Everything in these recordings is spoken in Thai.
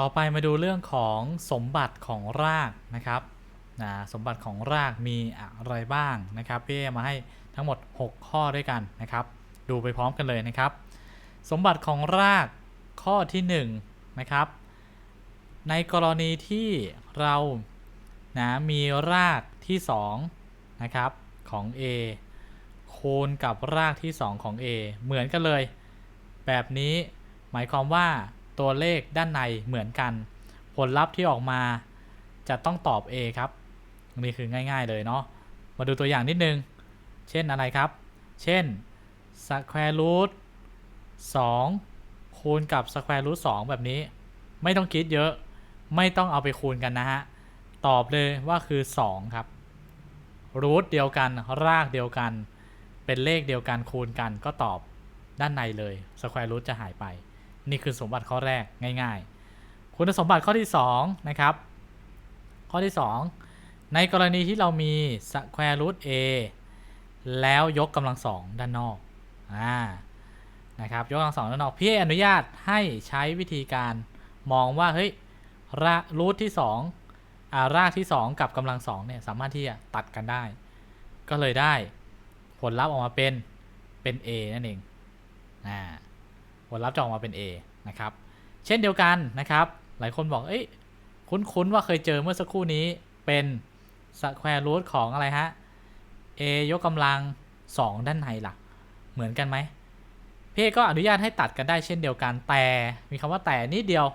ต่อไปมาดูเรื่องของสมบัติของรากนะครับนะสมบัติของรากมีอะไรบ้างนะครับพี่มาให้ทั้งหมด 6 ข้อด้วยกันนะครับ ดูไปพร้อมกันเลยนะครับ สมบัติของรากข้อที่1นะครับในกรณีที่เรานะมีรากที่2นะครับของ A คูณกับรากที่ 2 ของ A เหมือนกันเลย แบบนี้หมายความว่า ตัวเลขด้านในเหมือนกัน ผลลัพธ์ที่ออกมาจะต้องตอบ A ครับนี่คือง่าย ๆเลยเนาะมาดูตัวอย่างนิดนึง เช่นอะไรครับ เช่น square root 2คูณกับ square root 2แบบนี้ ไม่ต้องคิดเยอะ ไม่ต้องเอาไปคูณกันนะฮะ ตอบเลยว่าคือ 2 ครับ รูทเดียวกัน รากเดียวกัน เป็นเลขเดียวกันคูณกันก็ตอบด้านในเลย square root จะหายไป นี่คือสมบัติข้อแรกง่ายๆ คุณสมบัติข้อที่2นะครับ ข้อที่ 2 ในกรณีที่เรามี square root a แล้วยกกำลังสองด้านนอกอ่านะครับยกกำลังสองด้านนอกพี่อนุญาตให้ใช้วิธีการมองว่าเฮ้ยรากรูทที่2อ่ารากที่ 2 กับกำลังสองเนี่ยสามารถที่จะตัดกันได้ ก็เลยได้ผลลัพธ์ออกมาเป็นเป็น a นั่นเองอ่า ผลลัพธ์จะออกมาเป็น A นะครับ เช่นเดียวกันนะครับ หลายคนบอก เอ้ย คุ้นๆ ว่าเคยเจอเมื่อสักครู่นี้เป็น square root ของอะไรฮะ A ยกกำลัง 2 ด้านในล่ะเหมือนกันไหมพี่ก็อนุญาตให้ตัดกันได้เช่นเดียวกัน แต่มีคำว่าแต่นิดเดียว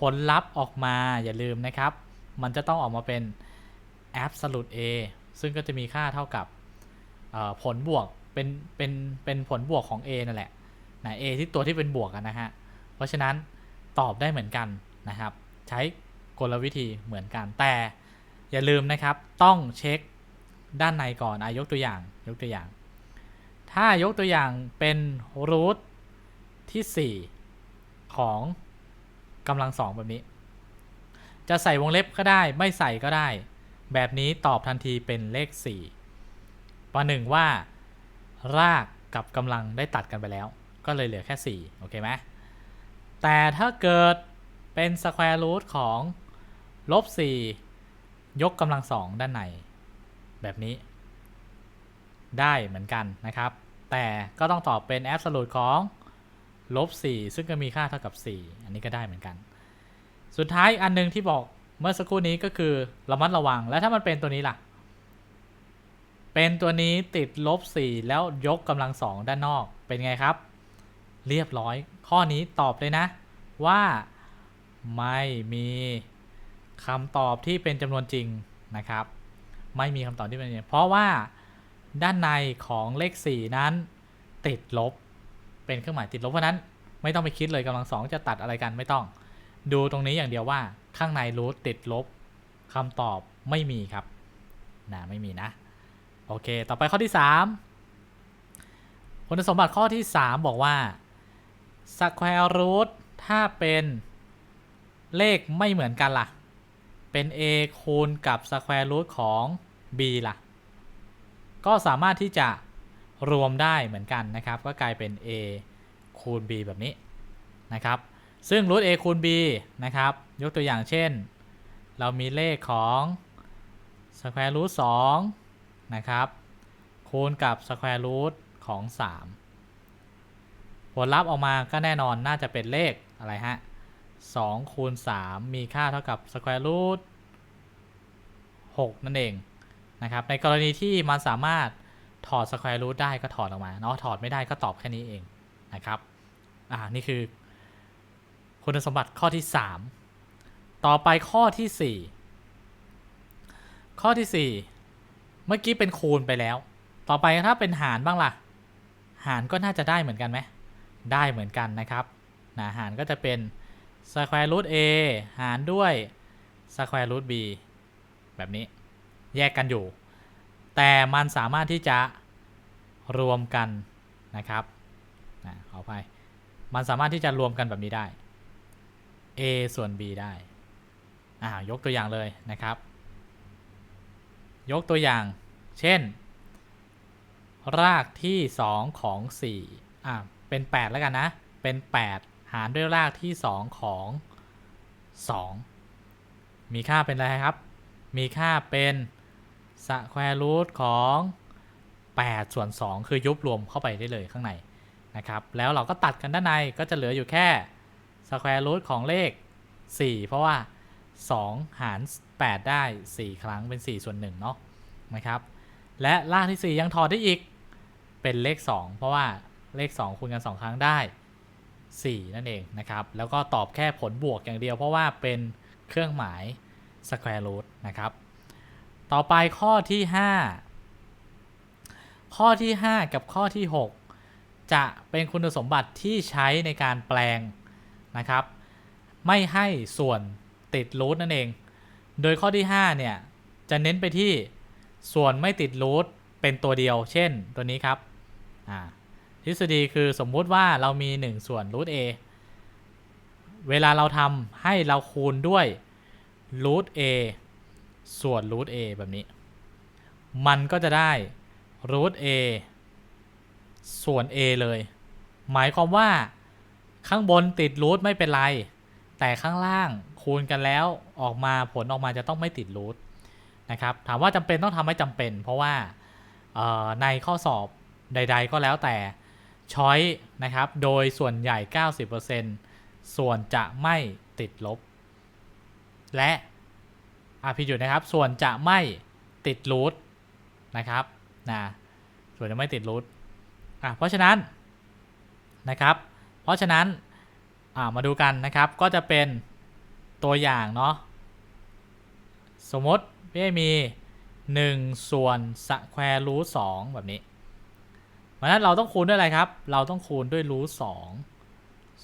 ผลลัพธ์ออกมาอย่าลืมนะครับ มันจะต้องออกมาเป็น absolute A ซึ่งก็จะมีค่าเท่ากับผลบวกเป็นเป็นเป็นผลบวกของ A นั่นแหละ นะ A ที่ตัวที่เป็นบวกนนะฮะ เพราะฉะนั้นตอบได้เหมือนกันนะครับ ใช้กลวิธีเหมือนกัน แต่อย่าลืมนะครับต้องเช็คด้านในก่อนอายกตัวอย่างยกตัวอย่าง ถ้ายกตัวอย่างเป็นรูทที่ 4 ของกำลังสองแบบนี้ จะใส่วงเล็บก็ได้ไม่ใส่ก็ได้ แบบนี้ตอบทันทีเป็นเลข4ประหนึ่งว่า รากกับกำลังได้ตัดกันไปแล้ว ก็เลยเหลือแค่ 4 โอเคไหมแต่ถ้าเกิดเป็น square root ของลบ 4 ยกกำลังสองด้านใน แบบนี้ ได้เหมือนกันนะครับ แต่ก็ต้องตอบเป็น absolute ของลบ 4 ซึ่งก็มีค่าเท่ากับ 4 อันนี้ก็ได้เหมือนกัน สุดท้ายอันนึงที่บอกเมื่อสักครู่นี้ก็คือระมัดระวัง แล้วถ้ามันเป็นตัวนี้ล่ะ เป็นตัวนี้ติดลบ 4 แล้วยกกำลังสองด้านนอกเป็นไงครับ เรียบร้อย ข้อนี้ตอบเลยนะ ว่าไม่มีคำตอบที่เป็นจำนวนจริงนะครับ ไม่มีคำตอบที่เป็นจริงเพราะว่าด้านในของเลข 4 นั้น ติดลบ เป็นเครื่องหมายติดลบเพราะนั้น ไม่ต้องไปคิดเลยกำลังสองจะตัดอะไรกันไม่ต้อง ดูตรงนี้อย่างเดียวว่าข้างในรูทติดลบคำตอบไม่มีครับนะไม่มีนะ โอเค ต่อไปข้อที่ 3 คุณสมบัติข้อที่ 3 บอกว่า square root ถ้าเป็นเลขไม่เหมือนกันล่ะ เป็น a คูณกับ square root ของ b ล่ะ ก็สามารถที่จะรวมได้เหมือนกันนะครับ ก็กลายเป็น a คูณ b แบบนี้นะครับ ซึ่ง root a คูณ b นะครับ ยกตัวอย่างเช่น เรามีเลขของ square root 2นะครับ คูณกับ square root ของ 3 ผลลัพธ์ออกมาก็แน่นอนน่าจะเป็นเลขอะไรฮะ2คูณ3มีค่าเท่ากับ square root 6นั่นเองนะครับ ในกรณีที่มันสามารถถอด square root ได้ก็ถอดออกมาเนาะถอดไม่ได้ก็ตอบแค่นี้เองนะครับอ่านี่คือ คุณสมบัติข้อที่ 3 ต่อไปข้อที่ 4 ข้อที่ 4 เมื่อกี้เป็นคูณไปแล้ว ต่อไปถ้าเป็นหารบ้างล่ะ หารก็น่าจะได้เหมือนกันไหม ได้เหมือนกันนะครับนะหารก็จะเป็น square root a หารด้วย square root b แบบนี้แยกกันอยู่ แต่มันสามารถที่จะรวมกันนะครับนะขอไปมันสามารถที่จะรวมกันแบบนี้ได้ a ส่วน b ได้อ่ายกตัวอย่างเลยนะครับ ยกตัวอย่าง เช่น รากที่ 2 ของ4อ่า เป็น 8 แล้วกันนะ เป็น 8 หารด้วยรากที่ 2 ของ 2 มีค่าเป็นอะไรครับ มีค่าเป็นสแควร์รูทของ8ส่วน 2 คือยุบรวมเข้าไปได้เลยข้างในนะครับ แล้วเราก็ตัดกันด้านในก็จะเหลืออยู่แค่สแควร์รูทของเลข 4 เพราะว่า 2 หาร 8 ได้ 4 ครั้งเป็น 4 ส่วน1เนาะนะครับ และล่างที่ 4 ยังถอดได้อีกเป็นเลข 2 เพราะว่า เลข 2 คูณกัน 2 ครั้งได้ 4 นั่นเองนะครับ แล้วก็ตอบแค่ผลบวกอย่างเดียว เพราะว่าเป็นเครื่องหมาย square root นะครับ ต่อไปข้อที่ 5 ข้อที่ 5 กับข้อที่ 6 จะเป็นคุณสมบัติที่ใช้ในการแปลงนะครับ ไม่ให้ส่วนติดรูทนั่นเอง โดยข้อที่ 5 เนี่ย จะเน้นไปที่ส่วนไม่ติดรูทเป็นตัวเดียว เช่นตัวนี้ครับ อ่า ทฤษฎีคือสมมุติว่าเรามี 1 ส่วนรูท a เวลาเราทำให้เราคูณด้วยรูท a ส่วนรูท a แบบนี้ มันก็จะได้รูท a ส่วน a เลย หมายความว่าข้างบนติดรูทไม่เป็นไร แต่ข้างล่างคูณกันแล้วออกมาผลออกมาจะต้องไม่ติดรูทนะครับถามว่าจำเป็นต้องทำให้จำเป็น เพราะว่าในข้อสอบใด ๆ ก็แล้วแต่ ช้อยนะครับ โดยส่วนใหญ่ 90%ส่วนจะไม่ติดลบ และอะพี่หยุดนะครับ ส่วนจะไม่ติดรูทนะครับนะส่วนจะไม่ติดรูทอะเพราะฉะนั้นนะครับ เพราะฉะนั้นอ่ามาดูกันนะครับ ก็จะเป็นตัวอย่างเนาะสมมติพี่มี 1 ส่วนสแควร์รูทสองแบบนี้ ราะฉะนั้นเราต้องคูณด้วยอะไรครับ เราต้องคูณด้วยรูทสอง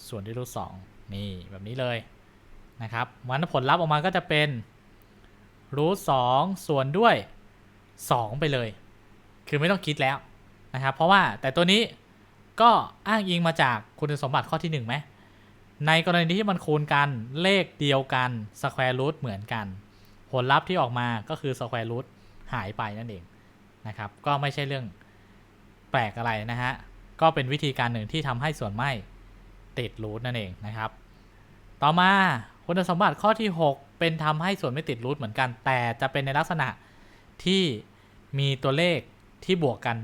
ส่วนด้วยรูทสองนี่แบบนี้เลยนะครับมันผลลัพธ์ออกมาก็จะเป็นรูทสองส่วนด้วย 2 ไปเลย คือไม่ต้องคิดแล้วนะครับ เพราะว่าแต่ตัวนี้ก็อ้างอิงมาจากคุณสมบัติข้อที่1ไหมในกรณีที่มันคูณกันเลขเดียวกันสแควร์รูทเหมือนกัน ผลลัพธ์ที่ออกมาก็คือสแควร์รูทหายไปนั่นเองนะครับ ก็ไม่ใช่เรื่อง แปลกอะไรนะฮะ ก็เป็นวิธีการหนึ่งที่ทำให้ส่วนไม่ติดรูทนั่นเองนะครับ ต่อมาคุณสมบัติข้อที่ 6 เป็นทำให้ส่วนไม่ติดรูทเหมือนกัน แต่จะเป็นในลักษณะที่มีตัวเลขที่บวกกัน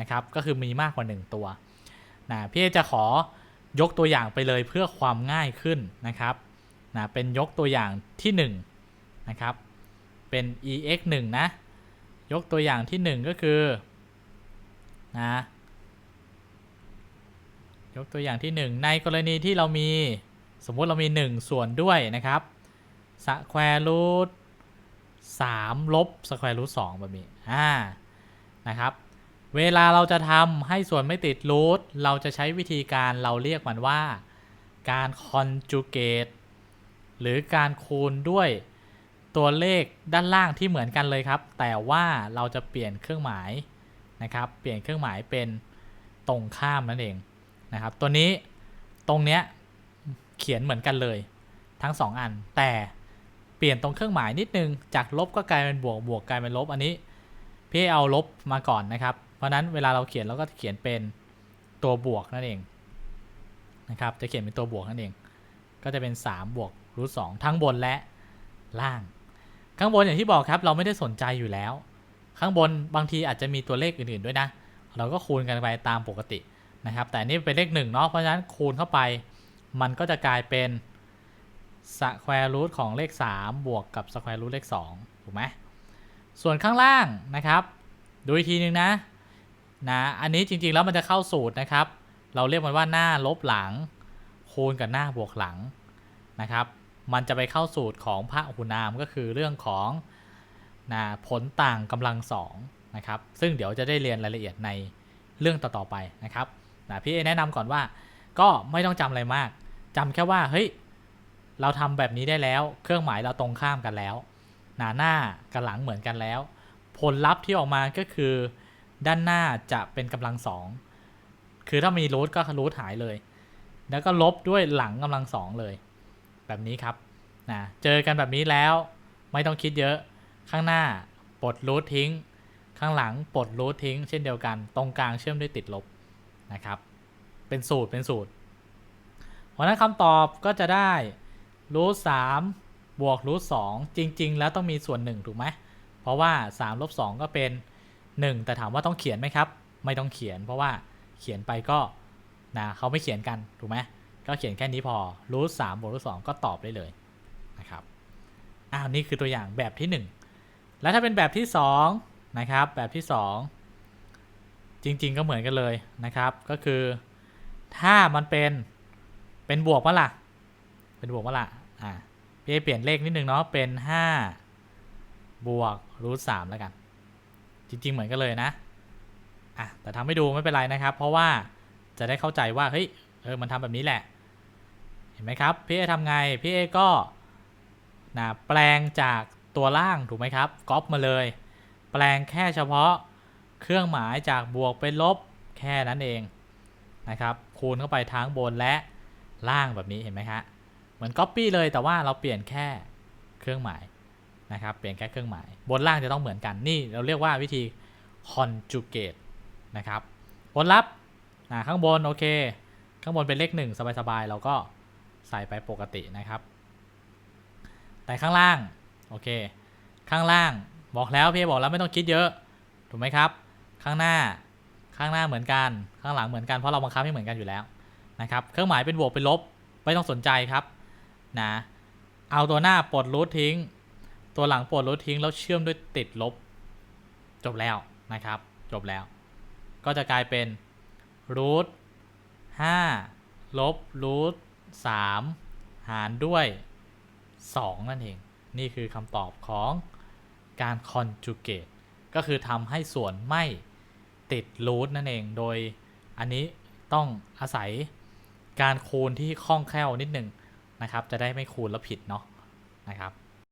นะครับ ก็คือมีมากกว่า 1 ตัวนะพี่จะขอยกตัวอย่างไปเลยเพื่อความง่ายขึ้นนะครับนะเป็นยกตัวอย่างที่1นะครับ เป็น ex 1นะ ยกตัวอย่างที่ 1 ก็คือ นะยกตัวอย่างที่ 1 ในกรณีที่เรามีสมมุติเรามี 1 ส่วนด้วยนะครับสแควร์รูท3ลบสแควร์รูท2แบบนี้อ่านะครับ เวลาเราจะทำให้ส่วนไม่ติดรูทเราจะใช้วิธีการเราเรียกมันว่าการ conjugate หรือการคูณด้วยตัวเลขด้านล่างที่เหมือนกันเลยครับ แต่ว่าเราจะเปลี่ยนเครื่องหมาย นะครับ เปลี่ยนเครื่องหมายเป็นตรงข้ามนั่นเองนะครับ ตัวนี้ตรงเนี้ยเขียนเหมือนกันเลยทั้ง 2 อัน แต่เปลี่ยนตรงเครื่องหมายนิดนึง จากลบก็กลายเป็นบวกบวกกลายเป็นลบอันนี้พี่เอาลบมาก่อนนะครับ เพราะนั้นเวลาเราเขียนเราก็เขียนเป็นตัวบวกนั่นเองนะครับ จะเขียนเป็นตัวบวกนั่นเอง ก็จะเป็น 3 บวกรูทสทั้งบนและล่าง ข้างบนอย่างที่บอกครับเราไม่ได้สนใจอยู่แล้ว ข้างบนบางทีอาจจะมีตัวเลขอื่นๆด้วยนะ เราก็คูณกันไปตามปกตินะครับ แต่นี่เป็นเลขหนึ่งเนาะเพราะฉะนั้นคูณเข้าไป มันก็จะกลายเป็นสแควร์รูทของเลข 3 บวกกับสแควร์รูทเลข2ถูกไหมส่วนข้างล่างนะครับดูอีกทีนึงนะนะ อันนี้จริงๆแล้วมันจะเข้าสูตรนะครับ เราเรียกมันว่าหน้าลบหลัง คูณกับหน้าบวกหลังนะครับ มันจะไปเข้าสูตรของพระหุนามก็คือเรื่องของ นะผลต่างกำลังสองนะครับซึ่งเดี๋ยวจะได้เรียนรายละเอียดในเรื่องต่อๆไปนะครับนะพี่เอแนะนำก่อนว่าก็ไม่ต้องจำอะไรมากจำแค่ว่าเฮ้ยเราทำแบบนี้ได้แล้ว เครื่องหมายเราตรงข้ามกันแล้วหน้าหน้ากับหลังเหมือนกันแล้ว ผลลัพธ์ที่ออกมาก็คือ ด้านหน้าจะเป็นกำลังสองคือถ้ามีรูทก็รูทหายเลย แล้วก็ลบด้วยหลังกำลังสองเลย แบบนี้ครับนะเจอกันแบบนี้แล้วไม่ต้องคิดเยอะ ข้างหน้าปลดรูททิ้ง ข้างหลังปลดรูททิ้ง เช่นเดียวกัน ตรงกลางเชื่อมด้วยติดลบนะครับ เป็นสูตรเป็นสูตร เพราะนั้นคำตอบก็จะได้รูทสามบวกรูทสองจริง ๆ แล้วต้องมีส่วนหนึ่งถูกไหม เพราะว่า3ลบ2ก็เป็น 1 แต่ถามว่าต้องเขียนไหมครับ ไม่ต้องเขียน เพราะว่าเขียนไปก็นะเขาไม่เขียนกันถูกไหมก็เขียนแค่นี้พอรูทสามบวกรูทสองก็ตอบได้เลยนะครับอ้าวนี่คือตัวอย่างแบบที่ 1 แล้วถ้าเป็นแบบที่2นะครับแบบที่ 2 จริง ๆ ก็เหมือนกันเลยนะครับก็คือถ้ามันเป็นเป็นบวกปะล่ะ เป็นบวกปะล่ะอ่าพี่เปลี่ยนเลขนิดนึงเนาะเป็น 5 บวกรูทสามแล้วกัน จริง ๆ เหมือนกันเลยนะอะแต่ทำให้ดูไม่เป็นไรนะครับ เพราะว่าจะได้เข้าใจว่าเฮ้ยเออมันทำแบบนี้แหละ เห็นไหมครับพี่เอทำไงพี่เอก็นะแปลงจาก ตัวล่างถูกไหมครับก๊อปมาเลย แปลงแค่เฉพาะเครื่องหมายจากบวกเป็นลบแค่นั้นเองนะครับคูณเข้าไปทั้งบนและล่างแบบนี้เห็นไหมฮะเหมือน Copy เลยแต่ว่าเราเปลี่ยนแค่เครื่องหมายนะครับเปลี่ยนแค่เครื่องหมาย บนล่างจะต้องเหมือนกันนี่เราเรียกว่าวิธี conjugate นะครับผลลัพธ์ข้างบนโอเค ข้างบนเป็นเลขหนึ่งสบายๆเราก็ใส่ไปปกตินะครับ แต่ข้างล่าง โอเค ข้างล่างบอกแล้วพี่บอกแล้วไม่ต้องคิดเยอะ ถูกไหมครับ ข้างหน้า ข้างหน้าเหมือนกัน ข้างหลังเหมือนกัน เพราะเราบังคับให้เหมือนกันอยู่แล้วนะครับ เครื่องหมายเป็นบวกเป็นลบ ไม่ต้องสนใจครับนะ เอาตัวหน้าปลดรูททิ้ง ตัวหลังปลดลดทิ้งแล้วเชื่อมด้วยติดลบ จบแล้วนะครับ จบแล้ว ก็จะกลายเป็นรูทห้าลบรูทสามหารด้วย2นั่นเอง นี่คือคำตอบของการคอนจูเกตก็คือทำให้ส่วนไม่ติดรูทนั่นเอง โดยอันนี้ต้องอาศัยการคูณที่คล่องแคล่วนิดนึงนะครับ จะได้ไม่คูณแล้วผิดเนาะนะครับ